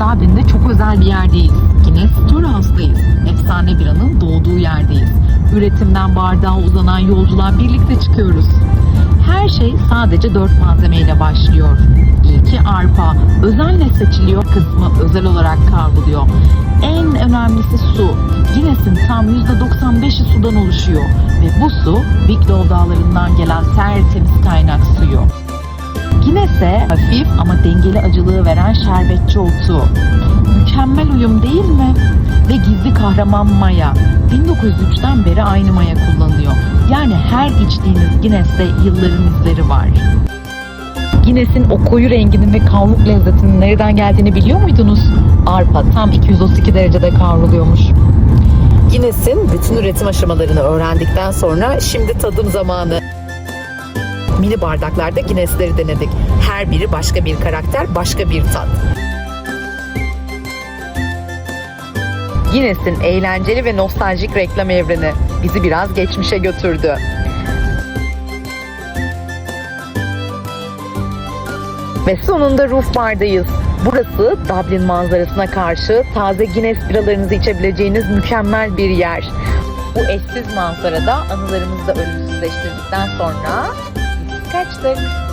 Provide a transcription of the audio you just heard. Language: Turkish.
Dublin'de çok özel bir yerdeyiz. Guinness Storehouse'dayız. Efsane biranın doğduğu yerdeyiz. Üretimden bardağa uzanan yolculuğa birlikte çıkıyoruz. Her şey sadece dört malzemeyle başlıyor. İlki arpa, özenle seçiliyor kısmı özel olarak kavruluyor. En önemlisi su. Guinness'in tam %95'i sudan oluşuyor ve bu su Wicklow dağlarından gelen tertemiz. Guinness'e hafif ama dengeli acılığı veren şerbetçi otu. Mükemmel uyum değil mi? Ve gizli kahraman maya. 1903'ten beri aynı maya kullanılıyor. Yani her içtiğiniz Guinness'te yılların izleri var. Guinness'in o koyu renginin ve kavruk lezzetinin nereden geldiğini biliyor muydunuz? Arpa tam 232 derecede kavruluyormuş. Guinness'in bütün üretim aşamalarını öğrendikten sonra şimdi tadım zamanı. Mini bardaklarda Guinness'leri denedik. Her biri başka bir karakter, başka bir tat. Guinness'in eğlenceli ve nostaljik reklam evreni bizi biraz geçmişe götürdü. Ve sonunda Roof Bar'dayız. Burası Dublin manzarasına karşı taze Guinness biralarınızı içebileceğiniz mükemmel bir yer. Bu eşsiz manzarada anılarımızı da ölümsüzleştirdikten sonra Stick.